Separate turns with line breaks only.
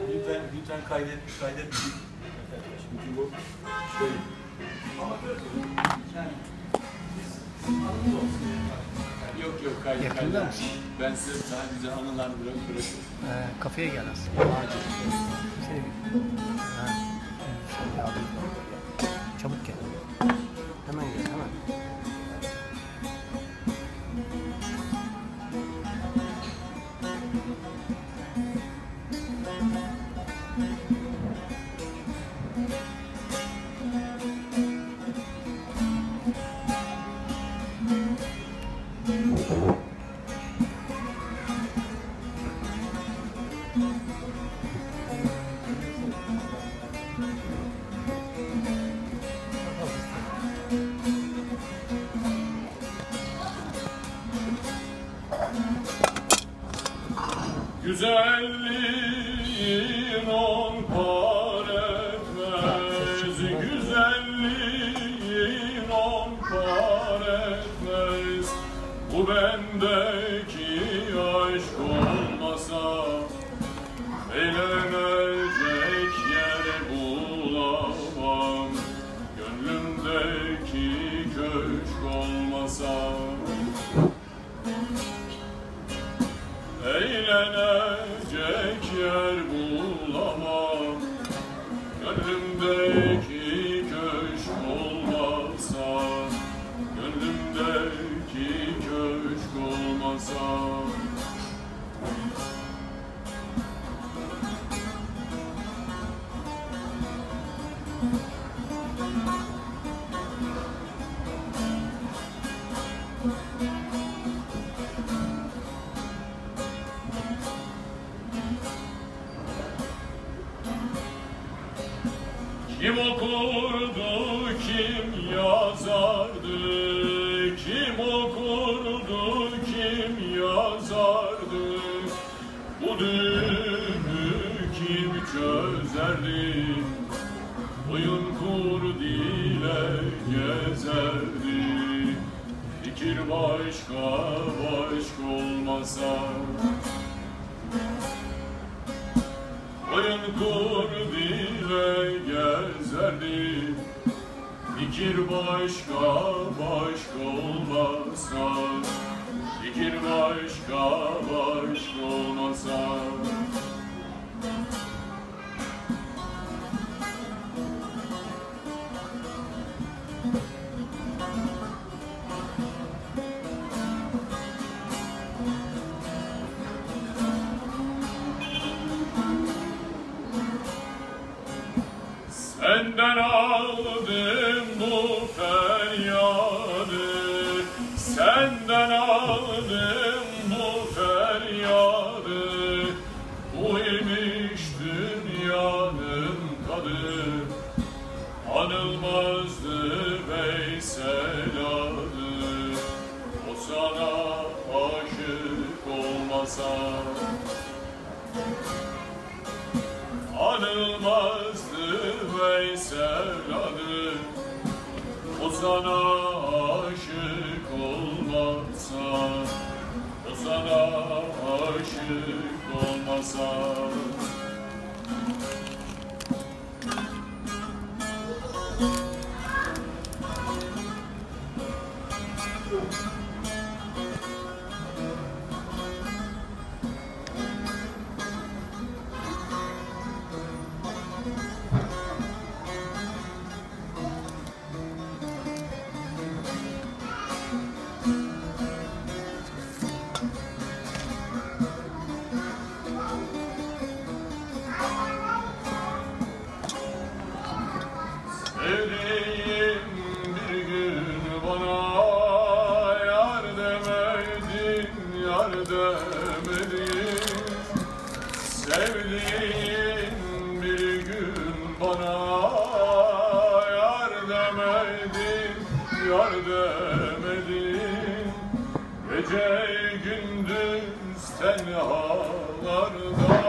Lütfen, lütfen kaydet, kaydet. Çünkü bu şöyle. Yani anınız olsun. Yok yok kaydet.
Yakında
kaydet.
mısın?
Ben size sadece anılar bırak bırakıyorum.
Ee, kafeye gel aslında. Acil. Seni bir... Ha. Şöyle alayım.
Güzelliğin on par Bendeki aşk olmasa Eğlenecek yer bulamam. Gönlümdeki köşk olmasa Eğlenecek yer bulamam. Gönlümdeki Kim okurdu, kim yazardı? Kim okurdu, kim yazardı? Bu düğümü kim çözerdi? Oyun kur dile gezerdi. Fikir başka başka olmasa Oyun kur dile gezerdi Fikir başka başka olmasa. Fikir başka başka olmasa Senden aldım bu feryadı. Senden aldım bu feryadı. Bu imiş dünyanın tadı. Anılmazdı Veysel adı. O sana aşık olmasa. Anılmazdı Veysel adı O sana aşık olmasa O sana aşık olmasa Sevdiğim bir gün bana yar demedin, yar demedin. Sevdiğim bir gün bana yar demedin, yar demedin. Gece gündüz tenhalarda